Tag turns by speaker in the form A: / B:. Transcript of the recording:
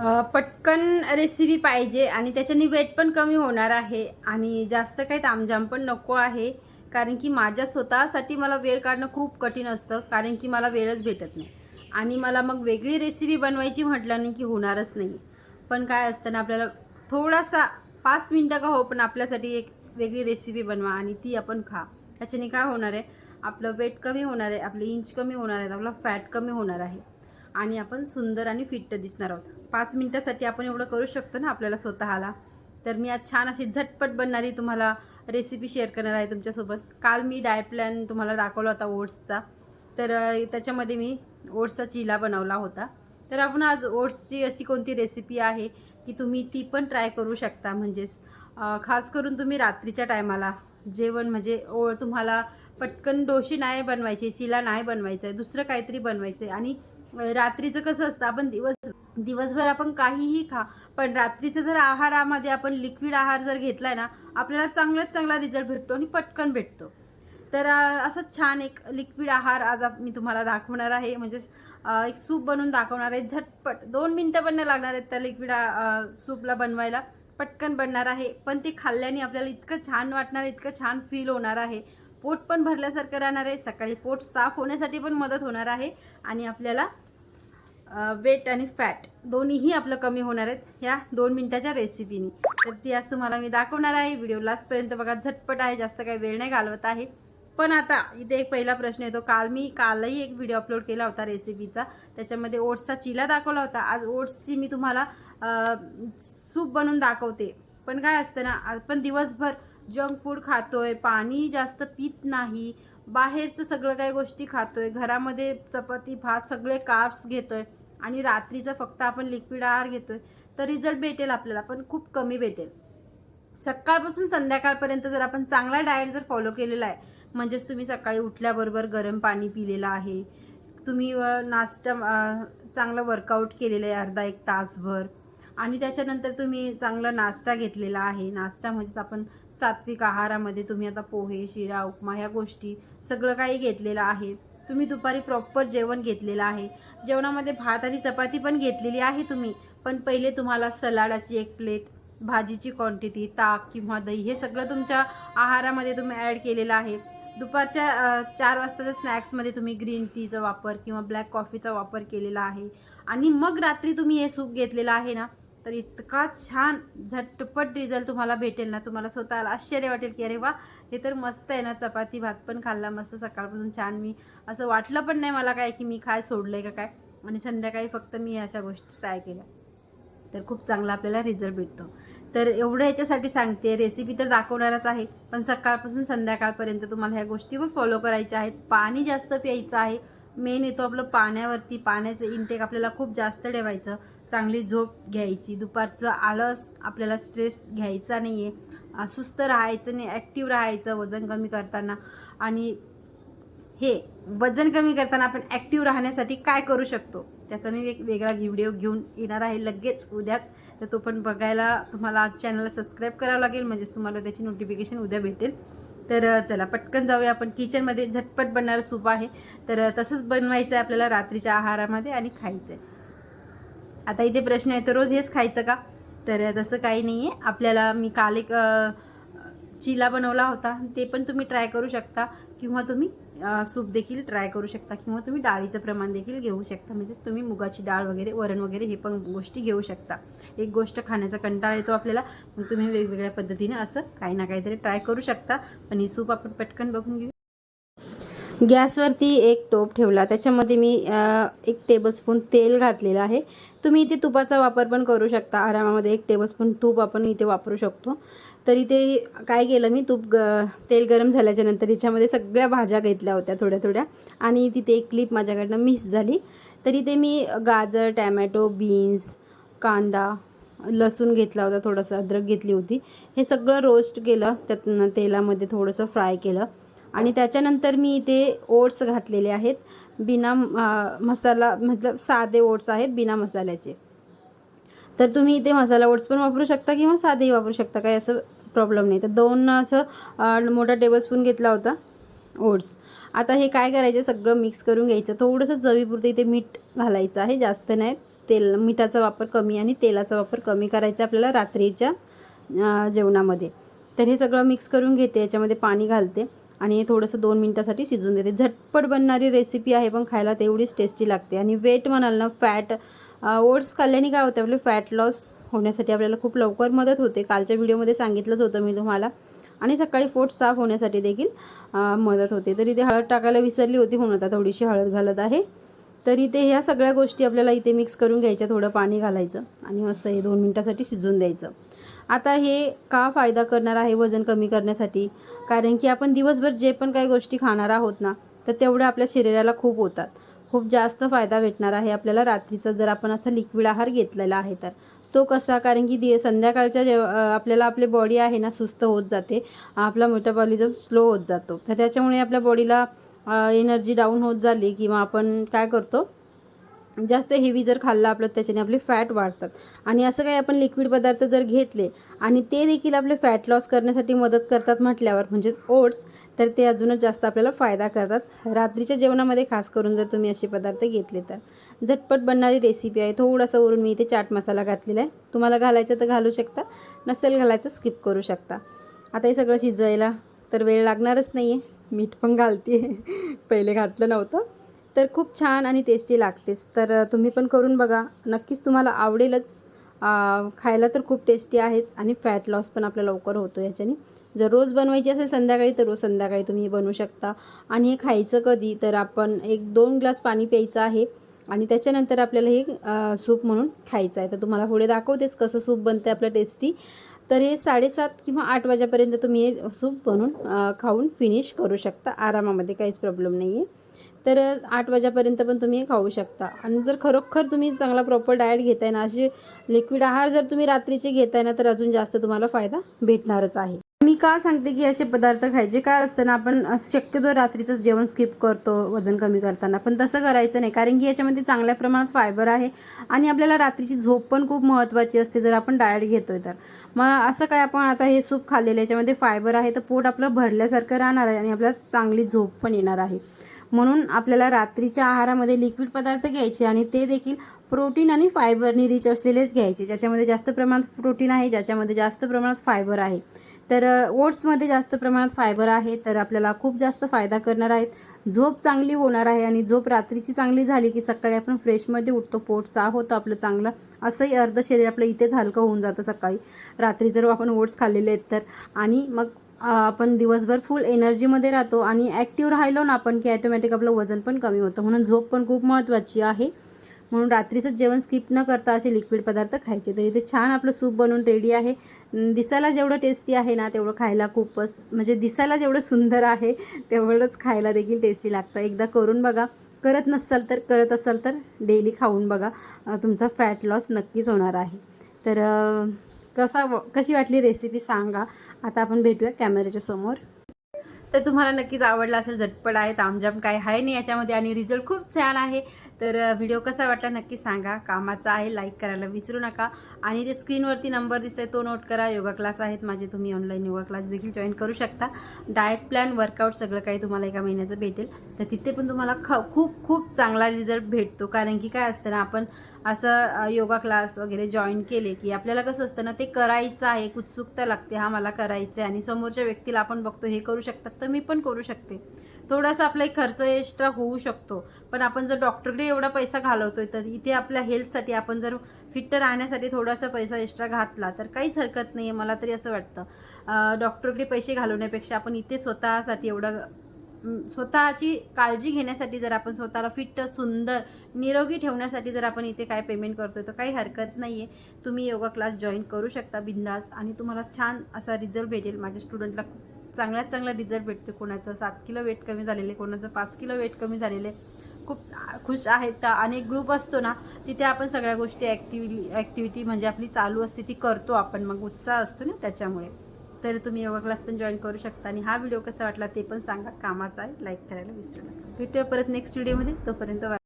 A: पटकन रेसिपी पाहिजे आणि त्याच्याने वेट पण कमी होणार आहे आणि जास्त काही तामझाम पण नको आहे. कारण की माझ्या स्वतःसाठी मला वेळ काढणं खूप कठीण असतं कारण की मला वेळच भेटत नाही. आणि मला मग वेगळी रेसिपी बनवायची म्हटलं नाही की होणारच नाही. पण काय असतं ना आपल्याला थोडासा पाच मिनटं का हो पण आपल्यासाठी एक वेगळी रेसिपी बनवा आणि ती आपण खा. त्याच्याने काय होणार आहे? आपलं वेट कमी होणार आहे आपले इंच कमी होणार आहेत आपला फॅट कमी होणार आहे. आणि आपण सुंदर आणि फिट्ट दिसणार आहोत. पाच मिनटासाठी आपण एवढं करू शकतो ना आपल्याला स्वतःला? तर मी आज छान अशी झटपट बनणारी तुम्हाला रेसिपी शेअर करणार आहे तुमच्यासोबत. काल मी डायट प्लॅन तुम्हाला दाखवला होता ओट्सचा तर त्याच्यामध्ये मी ओट्सचा चिला बनवला होता. तर आपण आज ओट्सची अशी कोणती रेसिपी आहे की तुम्ही ती पण ट्राय करू शकता? म्हणजेच खास करून तुम्ही रात्रीच्या टायमाला जेवण म्हणजे ओ तुम्हाला पटकन डोशी नाही बनवायची चिला नाही बनवायचं आहे दुसरं काहीतरी बनवायचं आहे आणि म्हणजे रात्रीचं कसं असतं आपण दिवस दिवसभर आपण काहीही खा पण रात्रीचं जर आहारामध्ये आपण लिक्विड आहार जर घेतलाय ना आपल्याला चांगल्यात चांगला रिझल्ट भेटतो आणि पटकन भेटतो. तर असं छान एक लिक्विड आहार आज आप- मी तुम्हाला दाखवणार आहे. म्हणजेच एक सूप बनवून दाखवणार आहे. झटपट दोन मिनटं पण लागणार आहेत त्या लिक्विड सूपला बनवायला. पटकन बनणार आहे. पण ते खाल्ल्याने आपल्याला इतकं छान वाटणार आहे, इतकं छान फील होणार आहे. पोट पण भरल्यासारखं राहणार आहे. सकाळी पोट साफ होण्यासाठी पण मदत होणार आहे. आणि आपल्याला वेट आणि फॅट दोन्हीही आपलं कमी होणार आहेत ह्या दोन मिनटाच्या रेसिपीनी. तर ती आज तुम्हाला मी दाखवणार आहे. व्हिडिओ लास्टपर्यंत बघा झटपट आहे. जास्त काही वेळ नाही घालवत आहे. पण आता इथे एक पहिला प्रश्न येतो. काल मी कालही एक व्हिडिओ अपलोड केला होता रेसिपीचा. त्याच्यामध्ये ओट्सचा चिला दाखवला होता. आज ओट्सची मी तुम्हाला सूप बनवून दाखवते. पण काय असतं ना आपण दिवसभर जंक फूड खातोय पाणी जास्त पित नाही बाहेरचं सगळं काही गोष्टी खातोय घरामध्ये चपाती भात सगळे काप्स घेतोय आणि रात्रीचं फक्त आपण लिक्विड आहार घेतोय तर रिझल्ट भेटेल आपल्याला पण खूप कमी भेटेल. सकाळपासून संध्याकाळपर्यंत जर आपण चांगला डाएट जर फॉलो केलेला आहे म्हणजेच तुम्ही सकाळी उठल्याबरोबर गरम पाणी पिलेलं आहे तुम्ही नाश्ता चांगलं वर्कआउट केलेलं आहे अर्धा एक तासभर आणि त्याच्यानंतर तुम्ही चांगला नाश्ता घेतलेला आहे. नाश्ता म्हणजेच आपण सात्विक आहारामध्ये तुम्ही आता पोहे शिरा उपमा ह्या गोष्टी सगळं काही घेतलेलं आहे. तुम्ही दुपारी प्रॉपर जेवण घेतलेलं आहे. जेवणामध्ये भात आणि चपाती पण घेतलेली आहे तुम्ही. पण पहिले तुम्हाला सलाडाची एक प्लेट भाजीची क्वांटिटी ताक किंवा दही हे सगळं तुमच्या आहारामध्ये तुम्ही ॲड केलेलं आहे. दुपारच्या चार वाजताच्या स्नॅक्समध्ये तुम्ही ग्रीन टीचा वापर किंवा ब्लॅक कॉफीचा वापर केलेला आहे. आणि मग रात्री तुम्ही हे सूप घेतलेलं आहे ना तर इतका छान झटपट रिझल्ट तुम्हाला भेटेल ना. तुम्हाला स्वतःला आश्चर्य वाटेल की अरे वा हे तर मस्त आहे ना. चपाती भात पण खाल्ला मस्त सकाळपासून छान. मी असं वाटलं पण नाही मला काय की मी काय आहे का काय. आणि संध्याकाळी फक्त मी अशा गोष्टी ट्राय केल्या. तर खूप चांगला आपल्याला रिझल्ट भेटतो. तर एवढं ह्याच्यासाठी सांगते. रेसिपी तर दाखवणारच आहे. पण सकाळपासून संध्याकाळपर्यंत तुम्हाला ह्या गोष्टी पण फॉलो करायच्या आहेत. पाणी जास्त प्यायचं आहे. मेन येतो आपलं पाण्यावरती. पाण्याचं इंटेक आपल्याला खूप जास्त ठेवायचं. चांगली झोप घ्यायची. दुपारचं आळस आपल्याला स्ट्रेस घ्यायचा नाही आहे सुस्त राहायचं नाही ॲक्टिव्ह राहायचं वजन कमी करताना. आणि हे वजन कमी करताना आपण ॲक्टिव्ह राहण्यासाठी काय करू शकतो? त्याचा मी एक वेगळा व्हिडिओ घेऊन येणार आहे लगेच उद्याच. तर तो पण बघायला तुम्हाला आज चॅनलला सबस्क्राईब करावं लागेल म्हणजेच तुम्हाला त्याची नोटिफिकेशन उद्या भेटेल. तर चला पटकन जाऊया आपण. किचनमध्ये झटपट बनणारं सूप आहे. तर तसंच बनवायचं आहे आपल्याला रात्रीच्या आहारामध्ये आणि खायचं आहे आता इथे प्रश्न आहे तर रोज हेच खायचं का? तर तसं काही नाही आहे आपल्याला मी काल एक चिला बनवला होता. ते पण तुम्ही ट्राय करू शकता. किंवा तुम्ही सूप देखील ट्राय करू शकता. किंवा तुम्ही डाळीचं प्रमाण देखील घेऊ शकता. म्हणजेच तुम्ही मुगाची डाळ वगैरे वरण वगैरे हे पण गोष्टी घेऊ शकता. एक गोष्ट खाण्याचा कंटाळा येतो आपल्याला. मग तुम्ही वेगवेगळ्या पद्धतीने असं काही ना काहीतरी ट्राय करू शकता. पण ही सूप आपण पटकन बघून घेऊ. गॅसवरती एक टोप ठेवला. त्याच्यामध्ये मी एक टेबलस्पून तेल घातलेलं आहे. तुम्ही इथे तुपाचा वापर पण करू शकता. आरामामध्ये एक टेबलस्पून तूप आपण इथे वापरू शकतो. तर इथे काय केलं मी तूप ग तेल गरम झाल्याच्यानंतर याच्यामध्ये सगळ्या भाज्या घेतल्या होत्या थोड्या थोड्या. आणि तिथे एक क्लिप माझ्याकडनं मिस झाली. तर इथे मी गाजर टॅमॅटो बीन्स कांदा लसूण घेतला होता. थोडंसं अद्रक घेतली होती. हे सगळं रोस्ट केलं. त्यातनं तेलामध्ये थोडंसं फ्राय केलं. आणि त्याच्यानंतर मी इथे ओट्स घातलेले आहेत. बिना मसाला मतलब साधे ओट्स आहेत बिना मसाल्याचे. तर तुम्ही इथे मसाला ओट्स पण वापरू शकता किंवा साधेही वापरू शकता काही असं प्रॉब्लेम नाही. तर दोन असं मोठा टेबलस्पून घेतला होता ओट्स. आता हे काय करायचं सगळं मिक्स करून घ्यायचं. थोडंसं चवीपुरतं इथे मीठ घालायचं आहे जास्त नाही. तेल मिठाचा वापर कमी आणि तेलाचा वापर कमी करायचा आपल्याला रात्रीच्या जेवणामध्ये. तर हे सगळं मिक्स करून घेते याच्यामध्ये पाणी घालते. आणि हे थोडंसं दोन मिनटासाठी शिजून देते. झटपट बनणारी रेसिपी आहे पण खायला तेवढीच टेस्टी लागते. आणि वेट म्हणाल ना फॅट ओट्स खाल्ल्याने काय होतं आपले फॅट लॉस होण्यासाठी आपल्याला खूप लवकर मदत होते. कालच्या व्हिडिओमध्ये सांगितलंच होतं मी तुम्हाला. आणि सकाळी पोट साफ होण्यासाठी देखील मदत होते. तर इथे हळद टाकायला विसरली होती म्हणून आता थोडीशी हळद घालत आहे. तर इथे ह्या सगळ्या गोष्टी आपल्याला इथे मिक्स करून घ्यायच्या थोडं पाणी घालायचं आणि मस्त हे दोन मिनटासाठी शिजून द्यायचं. आता हे का फायदा करणार आहे वजन कमी करण्यासाठी? कारण की आपण दिवसभर जे पण काही गोष्टी खाणार आहोत ना तर तेवढ्या आपल्या शरीराला खूप होतात. खूप जास्त फायदा भेटणार आहे आपल्याला रात्रीचा जर आपण असा लिक्विड आहार घेतलेला आहे तर. तो कसा? कारण की दि संध्याकाळच्या जेव आपल्याला आपली बॉडी आहे ना सुस्त होत जाते. आपला मेटाबॉलिझम स्लो होत जातो. तर त्याच्यामुळे आपल्या बॉडीला एनर्जी डाऊन होत झाली किंवा आपण काय करतो? जास्त हेवी जर खाल्लं आपलं त्याच्याने आपले फॅट वाढतात. आणि असं काही आपण लिक्विड पदार्थ जर घेतले आणि ते देखील आपले फॅट लॉस करण्यासाठी मदत करतात म्हटल्यावर म्हणजेच ओट्स तर ते अजूनच जास्त आपल्याला फायदा करतात. रात्रीच्या जेवणामध्ये खास करून जर तुम्ही असे पदार्थ घेतले तर. झटपट बनणारी रेसिपी आहे. थोडासा वरून मी इथे चाट मसाला घातलेला आहे. तुम्हाला घालायचं तर घालू शकता नसेल घालायचं स्किप करू शकता. आता हे सगळं शिजवायला तर वेळ लागणारच नाही आहे मीठ पण घालते पहिले घातलं नव्हतं. तर खूप छान आणि टेस्टी लागतेच तर तुम्ही पण करून बघा. नक्कीच तुम्हाला आवडेलच. खायला तर खूप टेस्टी आहेच आणि फॅट लॉस पण आपला लवकर होतो याच्याने. जर रोज बनवायची असेल संध्याकाळी तर रोज संध्याकाळी तुम्ही बनवू शकता. आणि हे खायचं कधी? तर आपण एक दोन ग्लास पाणी प्यायचं आहे आणि त्याच्यानंतर आपल्याला हे सूप म्हणून खायचं आहे. तर तुम्हाला पुढे दाखवतेच कसं सूप बनते आपलं टेस्टी तर हे साडेसात किंवा आठ वाजेपर्यंत तुम्ही हे सूप बनवून खाऊन फिनिश करू शकता. आरामामध्ये काहीच प्रॉब्लेम नाही आहे तर आठ वाजेपर्यंत पण तुम्ही खाऊ शकता. आणि जर खरोखर तुम्ही चांगला प्रॉपर डाएट घेताय ना असे लिक्विड आहार जर तुम्ही रात्रीचे घेताय ना तर अजून जास्त तुम्हाला फायदा भेटणारच आहे. मी का सांगते की असे पदार्थ खायचे? काय असतं ना आपण शक्यतो रात्रीचं जेवण स्किप करतो वजन कमी करताना. पण तसं करायचं नाही कारण की याच्यामध्ये चांगल्या प्रमाणात फायबर आहे आणि आपल्याला रात्रीची झोप पण खूप महत्त्वाची असते जर आपण डाएट घेतोय तर. मग असं काय आपण आता हे सूप खाल्लेलं याच्यामध्ये फायबर आहे तर पोट आपलं भरल्यासारखं राहणार आहे आणि आपल्याला चांगली झोप पण येणार आहे. म्हणून आपल्याला रात्रीच्या आहारामध्ये लिक्विड पदार्थ घ्यायचे आणि ते देखील प्रोटीन आणि फायबरनी रिच असलेलेच घ्यायचे. ज्याच्यामध्ये जास्त प्रमाणात प्रोटीन आहे ज्याच्यामध्ये जास्त प्रमाणात फायबर आहे. तर ओट्समध्ये जास्त प्रमाणात फायबर आहे तर आपल्याला खूप जास्त फायदा करणार आहेत. झोप चांगली होणार आहे आणि झोप रात्रीची चांगली झाली की सकाळी आपण फ्रेशमध्ये उठतो पोट साफ होतं आपलं चांगलं असंही अर्ध शरीर आपलं इथेच हलकं होऊन जातं सकाळी. रात्री जर आपण ओट्स खाल्लेले आहेत तर. आणि मग आपण दिवसभर फुल एनर्जीमध्ये राहतो आणि ॲक्टिव्ह राहिलो ना आपण की ॲटोमॅटिक आपलं वजन पण कमी होतं. म्हणून झोप पण खूप महत्त्वाची आहे. म्हणून रात्रीचं जेवण स्किप न करता असे लिक्विड पदार्थ खायचे. तर इथे छान आपलं सूप बनवून रेडी आहे. दिसायला जेवढं टेस्टी आहे ना तेवढं खायला खूपच म्हणजे दिसायला जेवढं सुंदर आहे तेवढंच खायला देखील टेस्टी लागतं. एकदा करून बघा. करत नसाल तर करत असाल तर डेली खाऊन बघा. तुमचा फॅट लॉस नक्कीच होणार आहे. तर कसा कशी वाटली रेसिपी सांगा. आता आपण भेटूया कॅमेऱ्याच्या समोर. तर तुम्हाला नक्कीच आवडला असेल झटपट आहे तामजाम काय आहे नाही याच्यामध्ये आणि रिझल्ट खूप छान आहे. तर व्हिडिओ कसा वाटला नक्की सांगा. कामाचा आहे लाईक करायला विसरू नका. आणि ते स्क्रीनवरती नंबर दिसतोय तो नोट करा. योगा क्लास आहेत माझे तुम्ही ऑनलाईन योगा क्लास देखील जॉईन करू शकता. डाएट प्लॅन वर्कआउट सगळं काही तुम्हाला एका महिन्याचं भेटेल. तर तिथे पण तुम्हाला ख खूप खूप चांगला रिझल्ट भेटतो. कारण की काय असतं ना आपण असं योगा क्लास वगैरे जॉईन केले की आपल्याला कसं असतं ना ते करायचं आहे उत्सुकता लागते. हा मला करायचं आहे आणि समोरच्या व्यक्तीला आपण बघतो हे करू शकतात तर मी पण करू शकते. थोडासा आपला एक खर्च एक्स्ट्रा होऊ शकतो. पण आपण जर डॉक्टरकडे एवढा पैसा घालवतोय तर इथे आपल्या हेल्थसाठी आपण जर फिट्ट राहण्यासाठी थोडासा पैसा एक्स्ट्रा घातला तर काहीच हरकत नाही आहे मला तरी असं वाटतं. डॉक्टरकडे पैसे घालवण्यापेक्षा आपण इथे स्वतःसाठी एवढं स्वतःची काळजी घेण्यासाठी जर आपण स्वतःला फिट सुंदर निरोगी ठेवण्यासाठी जर आपण इथे काय पेमेंट करतोय तर काही हरकत नाही आहे तुम्ही योगा क्लास जॉईन करू शकता बिंदास. आणि तुम्हाला छान असा रिझल्ट भेटेल. माझ्या स्टुडंटला चांगल्यात चांगला रिझल्ट भेटतो कोणाचं. सात किलो वेट कमी झालेले कोणाचं पाच किलो वेट कमी झालेले. खूप खुश आहेत तर अनेक ग्रुप असतो ना तिथे आपण सगळ्या गोष्टी ॲक्टिव्हि ॲक्टिव्हिटी म्हणजे आपली चालू असते ती करतो आपण. मग उत्साह असतो ना त्याच्यामुळे. तर तुम्ही योगा क्लास पण जॉईन करू शकता आणि हा व्हिडिओ कसा वाटला ते पण सांगा. कामाचा आहे लाईक करायला विसरू नका. भेटूया परत नेक्स्ट व्हिडिओमध्ये तोपर्यंत.